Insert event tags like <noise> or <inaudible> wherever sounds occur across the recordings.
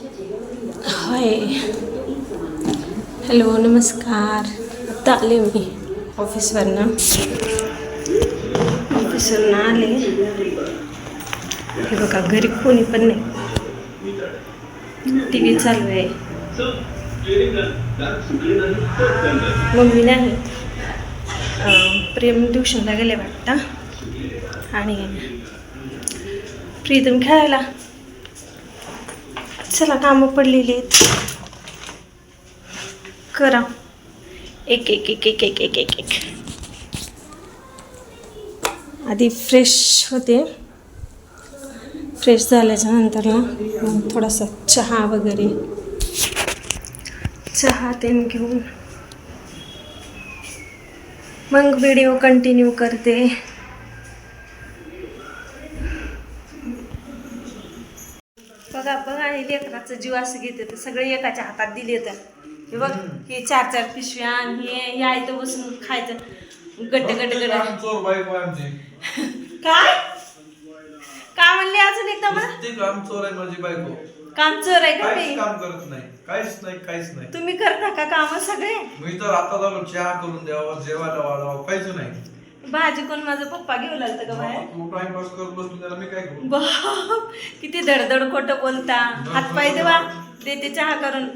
हाय. Hello नमस्कार. आत्ता आले मी ऑफिसवरनं. ऑफिसवरनं आले. हे बघा घरी कोणी पण नाही. टी व्ही चालू आहे. मम्मी नाही. प्रेम ट्युशनला गेले वाटतं. आणि प्रीतम खेळायला. चला कामं पडलेली आहेत. करा. एक एक एक एक एक एक एक एक. आधी फ्रेश होते. फ्रेश झाल्याच्यानंतर ना मग थोडासा चहा वगैरे. चहा ते घेऊन. मग व्हिडिओ कंटिन्यू करते बघा बघा लेकराचं जीव असं घेते तर सगळे एकाच्या हातात दिले तर. हे बघ हे चार चार पिशव्या आणि हे हे आयतं बसून खायचं. बायको आहे आमची. काय? काय म्हणले अजून एकदा मला? चोर आहे माझी बायको. काम चोर आहे का काहीच ते काम करत नाही. काहीच नाही काहीच नाही. तुम्ही करता का काम सगळे? मी तर आता चहा करून द्यावा जेवायला वाढावं काहीच नाही. भाजी कोण माझा पप्पा घेऊन आलता का बाहेर? टाइमपास करत बसतो त्याला मी काय करू? बाप किती धडधड खोटं बोलता. हातपाय देवा देते चहा करून.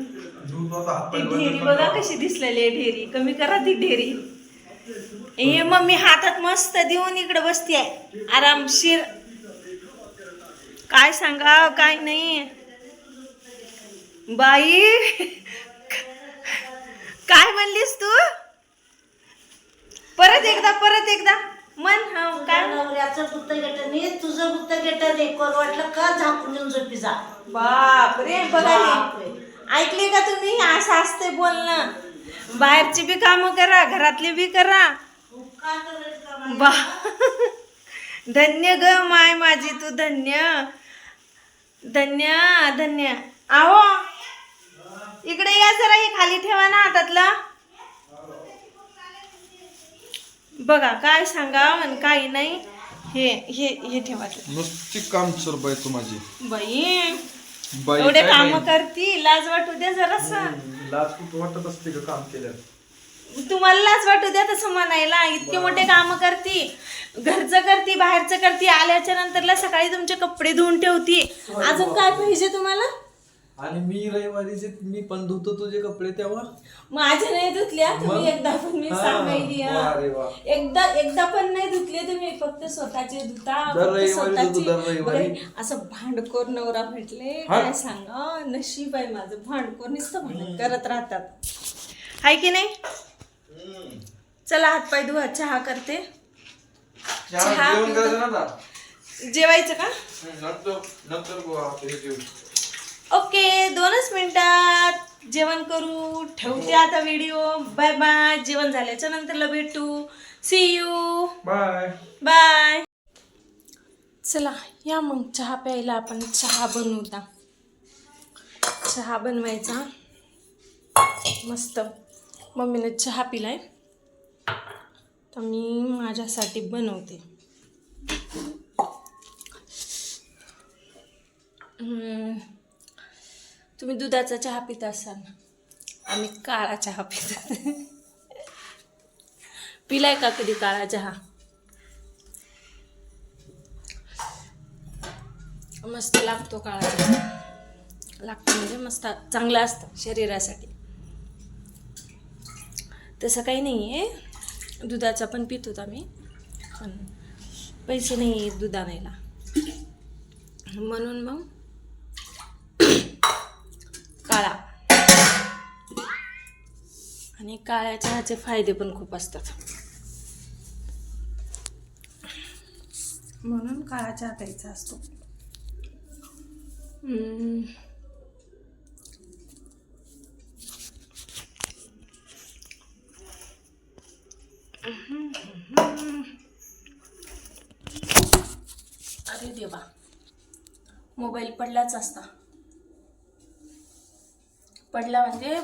ती ढेरी बघा. कशी दिसलेली आहे ढेरी. कमी करा ती ढेरी. हे मम्मी हातात मस्त देऊन इकडे बसती आहे आरामशीर काय सांगा काय नाही. बाई काय म्हणलीस तू? परत एकदा परत एकदा. मन हा काय? नवऱ्याचं बुत्त घेतं नाही तुझं बुत्त घेतं रे कोण वाटलं का झाकून येऊन झोपी जा. बाप रे बघा हे. ऐकले का तुम्ही? असं असते बोलणं. बाहेरची बी कामं करा घरातली बी करा. करायचं का? बा <laughs> धन्य ग माय माझी तू धन्य. धन्य धन्य. आहो. इकडे या जरा हे खाली ठेवा ना हातातलं. बघा काय सांगा आणि काही नाही हे हे हे ठेवा नुसती काम चोर बायको माझी. बाई बाई एवढे काय काम बाई? करती लाज वाटू द्या जरासं. लाज कुठं वाटत असते का काम केल्यावर? तुम्हाला लाज वाटू द्या तसं म्हणायला. इतके मोठे काम करती घरचं करती बाहेरचं करती आल्याच्या नंतरला सकाळी तुमचे कपडे धुवून ठेवती. अजून काय पाहिजे तुम्हाला? आणि मी रविवारीचे मी पण धुतो तुझे कपडे तेव्हा माझे नाही धुतल्या तुम्ही? एकदा पण मी हा, सांगायली हा. वा. एकदा एकदा पण नाही धुतले तुम्ही फक्त स्वतःचे धुता दर फक्त रविवारी स्वतःची धुतो, दर रविवारी. बघा, असं भांडखोर नवरा भेटले हा. काय सांगा नशीब आहे माझं भांडखोर नुसतं भांडण करत राहतात हाय की नाही चला हातपाय धुवा चहा करते चहा जेवण पितो. करायचं ना आता? जेवायचं का नंतर नंतर गो आपण हे जेवू. ओके दोनच मिनिटात जेवण करू. ठेवते आता व्हिडिओ बाय बाय जेवण झाल्याच्या नंतरला भेटू. सी यू बाय बाय चला या मग. चहा प्यायला आपण चहा बनवता. चहा बनवायचा. मस्त. मम्मीने चहा पिलाय. तर मी माझ्यासाठी बनवते. हम्म. तुम्ही दुधाचा चहा पिता असाल आम्ही काळा चहा पितो पिलाय का कधी काळा चहा? मस्त लागतो काळा चहा. लागतो म्हणजे मस्त चांगला असतं शरीरासाठी. तसं काही नाही आहे दुधाचा पण पितो आम्ही पण पैसे नाही आहेत नाहीला म्हणून मग काळा. आणि काळ्या चहाचे फायदे पण खूप असतात. म्हणून काळा चहा प्यायचा असतो. अरे देवा. मोबाईल पडलाच असता. पडला म्हणजे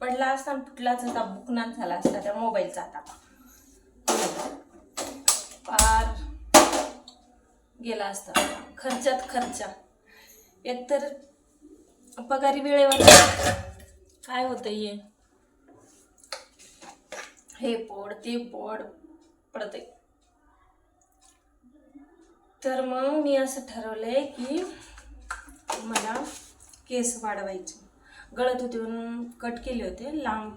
पडला असता आणि फुटलाच होता बुकनाच झाला असता त्या मोबाईलचा आता. पार गेला असता. खर्चात खर्चा. एकतर पगारी वेळेवर काय होतं हे? हे पोड ते पोड पडते तर मग मी असं ठरवलंय की मला केस वाढवायचे. गळत होते म्हणून कट केले होते लांब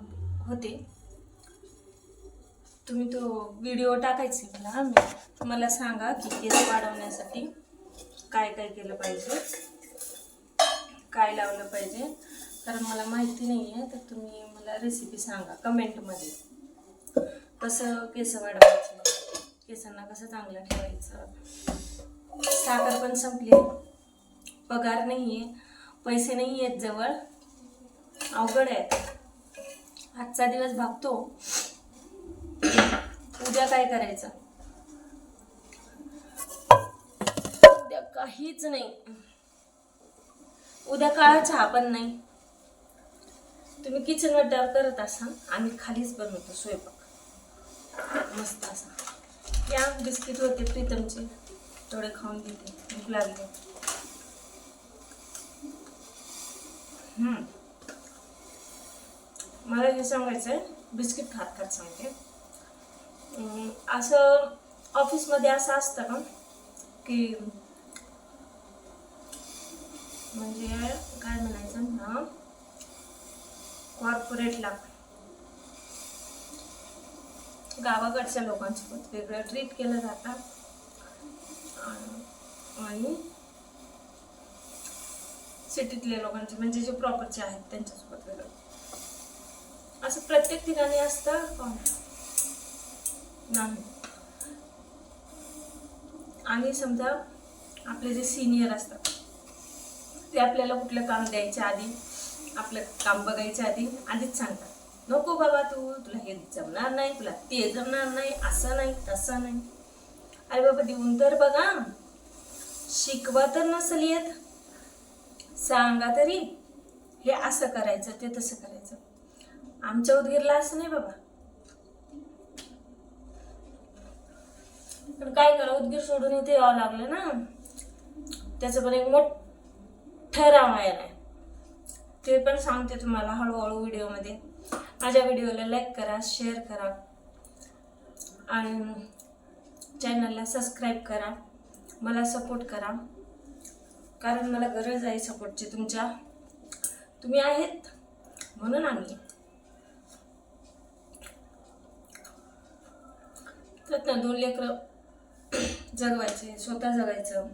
होते. तुम्ही तो व्हिडिओ टाकायचे मला मी. मला सांगा की केस वाढवण्यासाठी काय काय केलं पाहिजे काय लावलं पाहिजे कारण मला माहिती नाही आहे तर तुम्ही मला रेसिपी सांगा कमेंटमध्ये कसं केस वाढवायचं केसांना कसं चांगलं ठेवायचं. साखर पण संपली. पगार नाही आहे पैसे नाही आहेत जवळ. अवघड आहे. आजचा दिवस भागतो. उद्या काय करायचं? उद्या काहीच नाही. उद्या काळा चहा पण नाही. तुम्ही किचनवर डर करत असाल आम्ही खालीच बनवतो स्वयंपाक. मस्त असा. या बिस्किट होते प्रीतमचे. थोडे खाऊन घेते. भूक लागली. हम्म. मला हे सांगायचं आहे बिस्किट खात खात सांगते. असं ऑफिसमध्ये असं असतं का की म्हणजे काय म्हणायचं ना कॉर्पोरेटला गावाकडच्या लोकांसोबत वेगळं ट्रीट केलं जातं. आणि सिटीतल्या लोकांचे म्हणजे जे प्रॉपरचे आहेत त्यांच्यासोबत वेगळं. असं प्रत्येक ठिकाणी असतं? का नाही. आणि समजा आपले जे सिनियर असतात ते आपल्याला कुठलं काम द्यायच्या आधी आपलं काम बघायच्या आधी आधीच सांगतात. नको बाबा तू तुला हे जमणार नाही तुला ते जमणार नाही असं नाही तसं नाही. अरे बाबा देऊन तर बघा. शिकवा तर नसेल येत. सांगा तरी. हे असं करायचं ते तसं करायचं. आमच्या उदगीरला असं नाही बाबा. पण काय करा उदगीर सोडून इथे यावं लागलं ना. त्याचं पण एक मोठं रामायण आहे. ते पण सांगते तुम्हाला हळूहळू व्हिडिओमध्ये. माझ्या व्हिडिओला लाईक करा शेअर करा. आणि चॅनलला सबस्क्राईब करा. मला सपोर्ट करा. कारण मला गरज आहे सपोर्टची तुमच्या. तुम्ही आहेत. म्हणून आम्ही तर ना दोन लेकरं <clears throat> जगवायचे स्वतः जगायचं.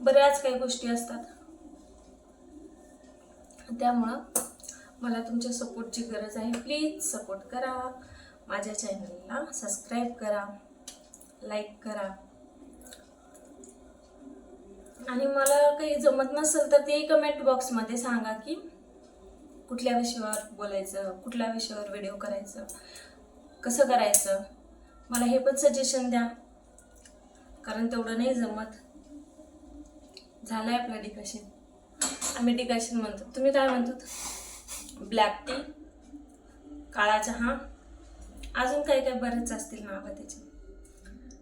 बऱ्याच काही गोष्टी असतात. त्यामुळं मला तुमच्या सपोर्टची गरज आहे. प्लीज सपोर्ट करा. माझ्या चॅनलला सबस्क्राईब करा. लाईक करा. आणि मला काही जमत नसेल तर ते कमेंट बॉक्समध्ये सांगा की कुठल्या विषयावर बोलायचं कुठल्या विषयावर व्हिडिओ करायचं. कसं करायचं? मला हे पण सजेशन द्या. कारण तेवढं नाही जमत. झालं आहे आपलं डिकाशन आम्ही डिकाशन म्हणतो. तुम्ही काय म्हणतो? ब्लॅक टी काळा चहा अजून काही काही बरेच असतील नावं त्याचे.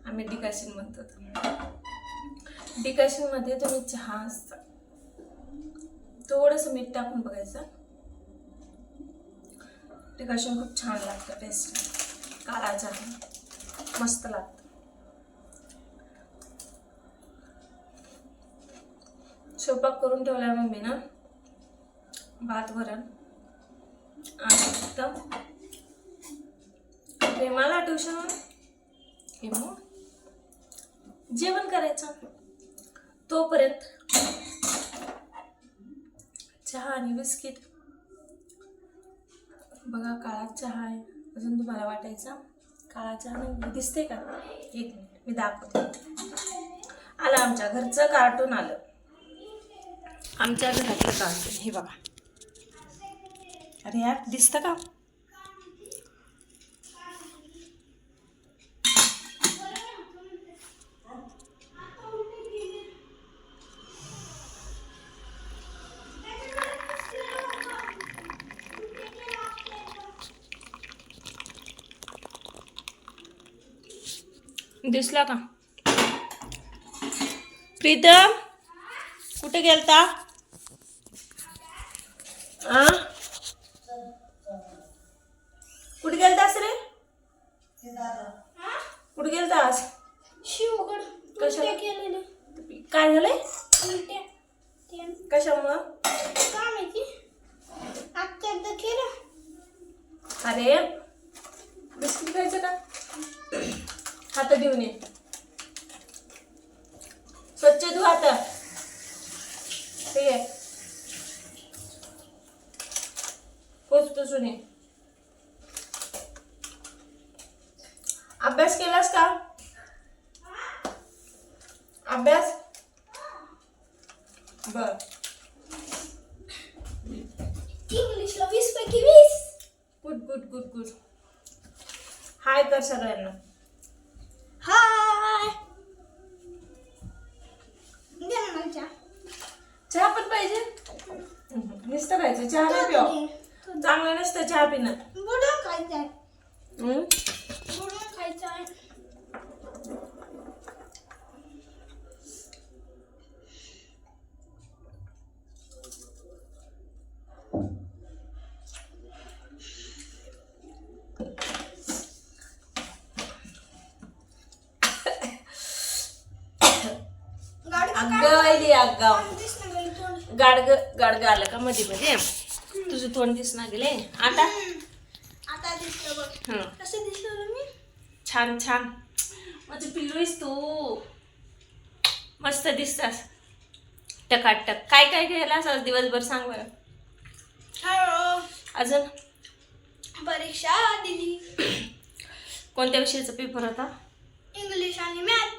आम्ही डिकाशन म्हणतो. डिकाशनमध्ये तुम्ही चहा असता. थोडंसं मीठ टाकून बघायचं. डिकाशन खूप छान लागतं टेस्ट घालायचं आहे मस्त लागतं. स्वयंपाक करून ठेवलाय मम्मी ना? भात वरण. आणि फक्त प्रेमाला ट्युशन हे मग जेवण करायचं. तोपर्यंत चहा आणि बिस्किट. बघा काळा चहा आहे. अजून तुम्हाला वाटायचा काळा चहा दिसते का? एक मिनिट मी दाखवते. आलं आमच्या घरचं कार्टून आलं. आमच्या घरातलं कार्टून हे बघा. अरे यार दिसतं का? दिसला का? प्रीतम कुठे गेलता? आ? कुठे गेलतास रे? कुठे गेलतास? कशा- काय झालंय? कशामुळं? काय माहिती? आत्ता केलं. अरे बिस्किट खायचं का? हात देऊन ये. स्वच्छ धु हात. ठीक आहे. पोच पुसून ये. अभ्यास केलास का? अभ्यास? बर. इंग्लिशला वीस पैकी वीस. Good good good good hi कर सगळ्यांना. चहा पण पाहिजे. नुसतं राहायचं चहा नाही पिऊ. चांगलं नसतं चहा पिणं. बुडून खायचंय. हम्म? बुडून खायचंय. गाडी अगं वैली अगं. दिसणं गेली तोंड गाडग गाडग आलं का मध्ये मध्ये तुझं तोंड दिसणार गेले. आता? आता दिसलं बघ. हं. कसं दिसलं मी? छान छान. माझं पिल्लूस तू. मस्त दिसतास. टकाटक. काय काय केलास आज दिवसभर सांग बरं. हॅलो अजून? परीक्षा दिली. कोणत्या विषयाचा पेपर होता? इंग्लिश आणि मॅथ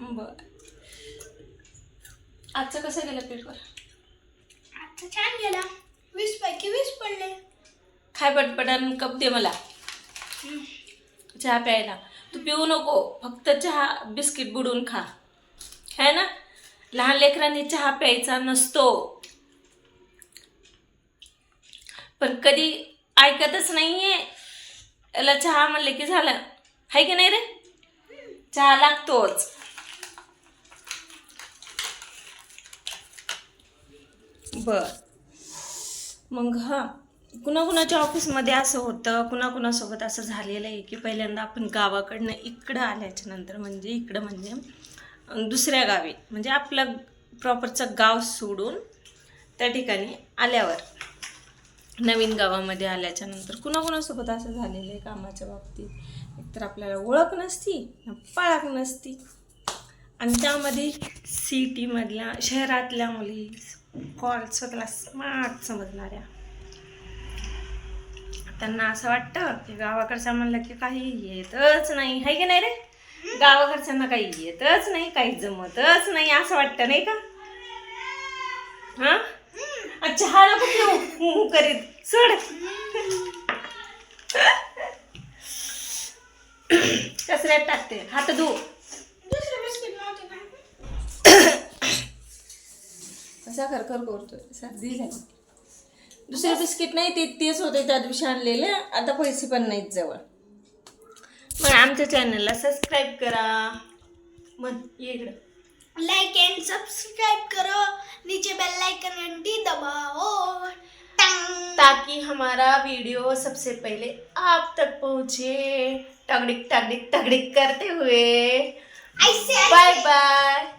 बर. आजचा कसा गेला पेपर आता छान गेला. वीस पैकी वीस पडले. खाय पटपटान कप दे मला. चहा प्यायला. तू पिऊ नको फक्त चहा बिस्किट बुडून खा. है ना? लहान लेकरांनी चहा प्यायचा नसतो. पण कधी ऐकतच नाहीये. याला चहा म्हणले की झालं. हाय की नाही रे? चहा लागतोच. बर. मग हां कुणाकुणाच्या ऑफिसमध्ये असं होतं? कुणाकुणासोबत असं झालेलं आहे की पहिल्यांदा आपण गावाकडनं इकडं आल्याच्यानंतर म्हणजे इकडं म्हणजे दुसऱ्या गावी म्हणजे आपलं प्रॉपरचं गाव सोडून त्या ठिकाणी आल्यावर नवीन गावामध्ये आल्याच्यानंतर कुणाकुणासोबत असं झालेलं आहे कामाच्या बाबतीत? एकतर आपल्याला ओळख नसती न पाळख नसती. आणि त्यामध्ये सिटीमधल्या शहरातल्या मुली कॉल स्वतःला स्मार्ट समजणाऱ्या. त्यांना असं वाटतं की गावाकडच्या म्हणलं की काही येतच नाही. आहे की नाही रे? गावाकडच्यांना काही येतच नाही काही जमतच नाही असं वाटतं नाही का? हा? चहा नको पिऊ. करीत. सोड. <coughs> कचऱ्यात टाकते? हात धू दुसरे बिस्किट नव्हते का असा खरखर करतोय. सर्दी झाली. दुसरे बिस्किट नाही ते तेच होते त्या दिवशी आणलेले. आता पैसे पण नाहीत जवळ. मग आमच्या चॅनलला सबस्क्राईब करा. मग ये इकडं. लाइक एंड सब्सक्राइब करो. नीचे बेल आइकन घंटी दबाओ. टंग। ताकि हमारा वीडियो सबसे पहले आप तक पहुंचे। टगड़िक टगड़िक टगड़िक करते हुए। बाय बाय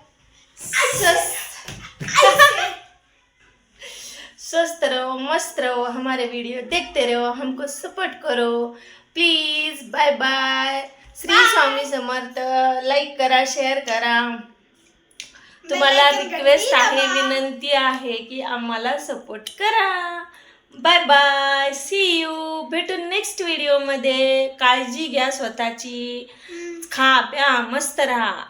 स्वस्थ रहो मस्त रहो हमारे वीडियो देखते रहो हमको सपोर्ट करो। Please bye bye Shri Swami Samarth like करा शेअर करा। तुम्हाला रिक्वेस्ट आहे. विनंती आहे की आम्हाला सपोर्ट करा। बाय बाय सी यू भेटू नेक्स्ट व्हिडिओमध्ये काळजी घ्या स्वतःची। खा प्या मस्त राहा।